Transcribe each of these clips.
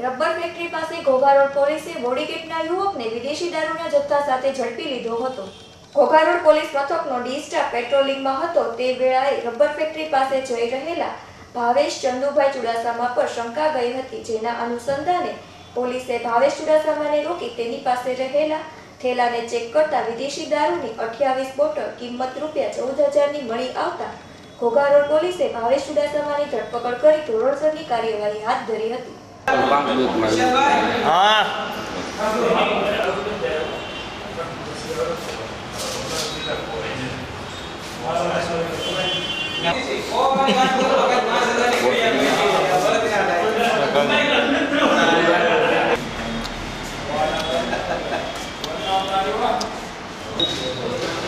Rubber factory પાસે Ghogha road પોલીસે બોડીગેટના યુવકને વિદેશી દારૂના જથ્થા સાથે ઝડપી લીધો હતો. ઘોઘા રોડ પોલીસ મથકનો ડી પેટ્રોલિંગમાં હતો. તે વેળાએ રબર ફેક્ટરી પાસે જઈ રહેલા ભાવેશ ચંદુભાઈ ચુડાસામા પર શંકા ગઈ હતી, જેના અનુસંધાને પોલીસે ભાવેશ ચુડાસામાને રોકી તેની પાસે રહેલા થેલાને ચેક કરતા વિદેશી દારૂની અઠ્યાવીસ બોટલ કિંમત રૂપિયા ચૌદ હજારની મળી આવતા ઘોઘા રોડ પોલીસે ભાવેશ ચુડાસામાની ધરપકડ કરી ધોરણસરની કાર્યવાહી હાથ ધરી હતી. Bác được mà. À.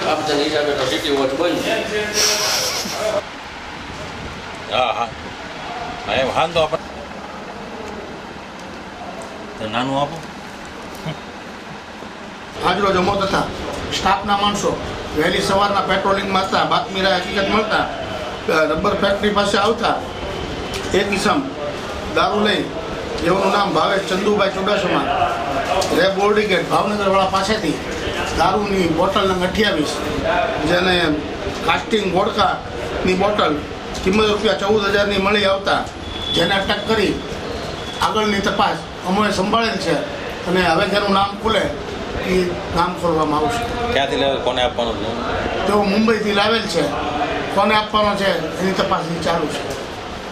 Apa jenis yang kita sih buat pun? Ah, ayam hantu apa? તો નાનું આપો. આજરોજ અમો તથા સ્ટાફના માણસો વહેલી સવારના પેટ્રોલિંગમાં હતા, બાતમીરા હકીકત મળતા રબર ફેક્ટરી પાસે આવતા એક કિસમ દારૂ લઈ, જેઓનું નામ ભાવેશ ચંદુભાઈ ચુડાસમા રે બોર્ડિગેટ ભાવનગરવાળા પાસેથી દારૂની બોટલ નંગ અઠ્યાવીસ જેને કાસ્ટિંગ વોડકાની બોટલ કિંમત રૂપિયા ચૌદ હજારની મળી આવતા, જેને અટક કરી આગળની તપાસ અમોએ સંભાળેલ છે અને હવે જેનું નામ ખુલે એ નામ ખોલવામાં આવશે. ક્યાંથી લેવું કોને આપવાનું છે? તેઓ મુંબઈથી લાવેલ છે. કોને આપવાનો છે? એની તપાસની ચાલુ છે.